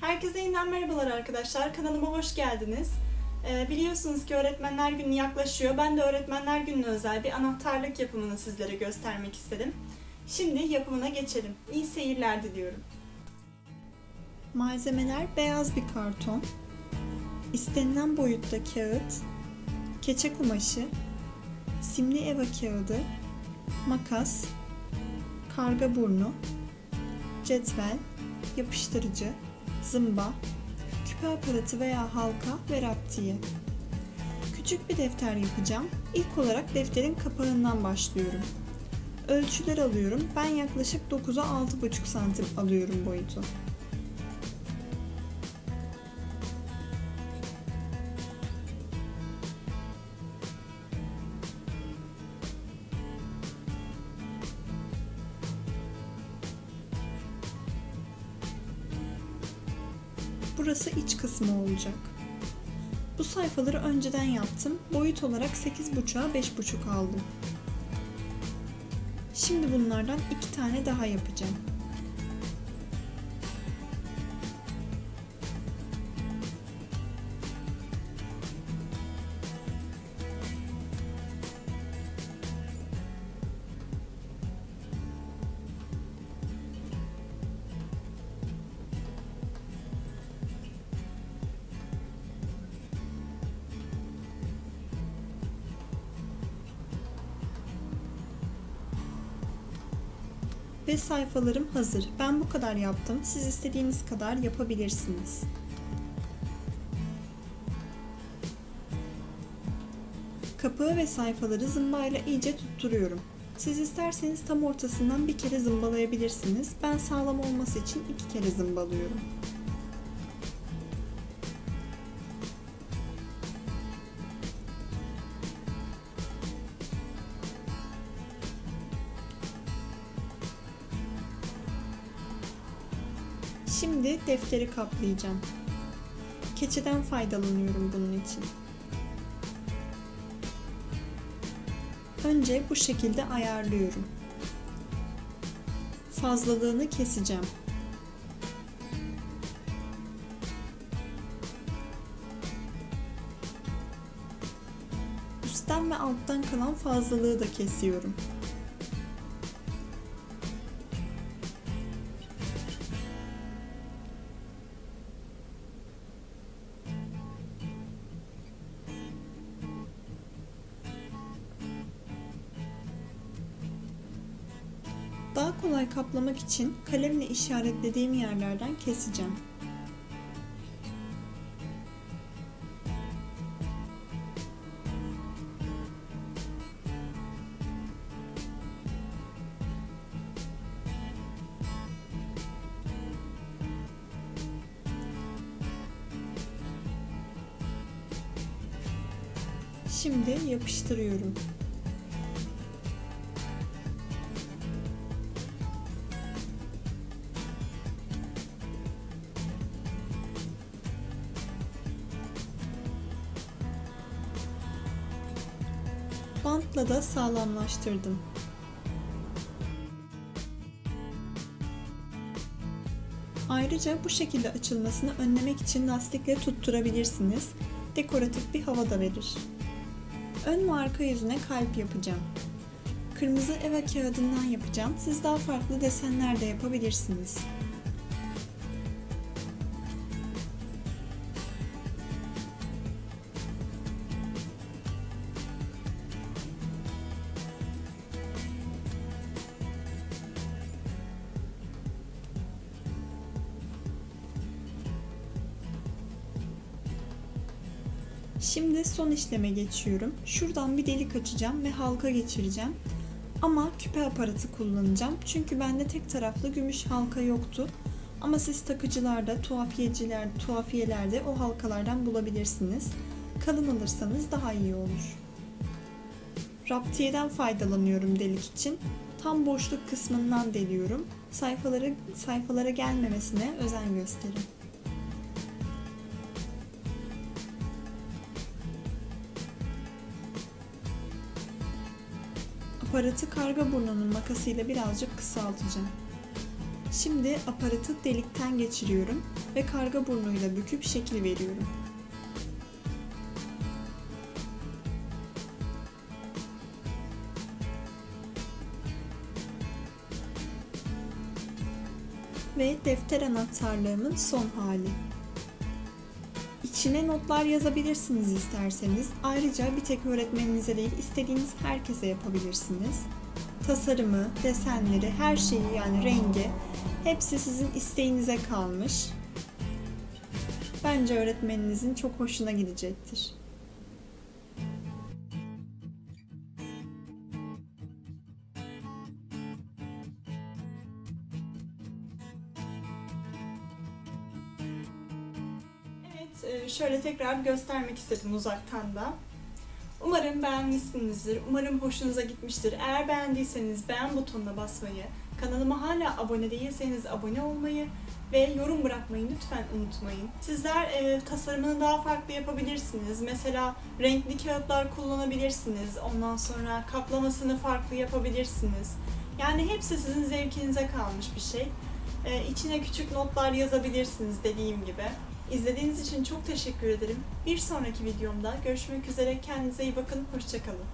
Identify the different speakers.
Speaker 1: Herkese yeniden merhabalar arkadaşlar. Kanalıma hoş geldiniz. Ee, biliyorsunuz ki Öğretmenler Günü yaklaşıyor. Ben de Öğretmenler Günü'ne özel bir anahtarlık yapımını sizlere göstermek istedim. Şimdi yapımına geçelim. İyi seyirler diliyorum. Malzemeler beyaz bir karton, istenilen boyutta kağıt, keçe kumaşı, simli eva kağıdı, makas, karga burnu, cetvel, yapıştırıcı, zımba, küpe aparatı veya halka ve raptiye. Küçük bir defter yapacağım. İlk olarak defterin kapağından başlıyorum. Ölçüler alıyorum. Ben yaklaşık 9'a 6,5 santim alıyorum boyutu. Burası iç kısmı olacak. Bu sayfaları önceden yaptım. Boyut olarak 8.5'a 5.5 aldım. Şimdi bunlardan iki tane daha yapacağım. Ve sayfalarım hazır. Ben bu kadar yaptım. Siz istediğiniz kadar yapabilirsiniz. Kapağı ve sayfaları zımbayla iyice tutturuyorum. Siz isterseniz tam ortasından bir kere zımbalayabilirsiniz. Ben sağlam olması için iki kere zımbalıyorum. Şimdi defteri kaplayacağım. Keçeden faydalanıyorum bunun için. Önce bu şekilde ayarlıyorum. Fazlalığını keseceğim. Üstten ve alttan kalan fazlalığı da kesiyorum. Daha kolay kaplamak için kalemle işaretlediğim yerlerden keseceğim. Şimdi yapıştırıyorum. Bantla da sağlamlaştırdım. Ayrıca bu şekilde açılmasını önlemek için lastikle tutturabilirsiniz. Dekoratif bir hava da verir. Ön ve arka yüzüne kalp yapacağım. Kırmızı eva kağıdından yapacağım. Siz daha farklı desenler de yapabilirsiniz. Şimdi son işleme geçiyorum. Şuradan bir delik açacağım ve halka geçireceğim. Ama küpe aparatı kullanacağım. Çünkü bende tek taraflı gümüş halka yoktu. Ama siz takıcılarda, tuhafiyeciler, tuhafiyelerde o halkalardan bulabilirsiniz. Kalın alırsanız daha iyi olur. Raptiyeden faydalanıyorum delik için. Tam boşluk kısmından deliyorum. Sayfaları sayfalara gelmemesine özen gösterin. Aparatı karga burnunun makasıyla birazcık kısaltacağım. Şimdi aparatı delikten geçiriyorum ve karga burnuyla büküp şekil veriyorum. Ve defter anahtarlığımın son hali. İçine notlar yazabilirsiniz isterseniz. Ayrıca bir tek öğretmeninize değil, istediğiniz herkese yapabilirsiniz. Tasarımı, desenleri, her şeyi yani rengi hepsi sizin isteğinize kalmış. Bence öğretmeninizin çok hoşuna gidecektir. Şöyle tekrar göstermek istedim uzaktan da. Umarım beğenmişsinizdir. Umarım hoşunuza gitmiştir. Eğer beğendiyseniz beğen butonuna basmayı, kanalıma hala abone değilseniz abone olmayı ve yorum bırakmayı lütfen unutmayın. Sizler e, tasarımını daha farklı yapabilirsiniz. Mesela renkli kağıtlar kullanabilirsiniz. Ondan sonra kaplamasını farklı yapabilirsiniz. Yani hepsi sizin zevkinize kalmış bir şey. E, içine küçük notlar yazabilirsiniz dediğim gibi. İzlediğiniz için çok teşekkür ederim. Bir sonraki videomda görüşmek üzere. Kendinize iyi bakın. Hoşçakalın.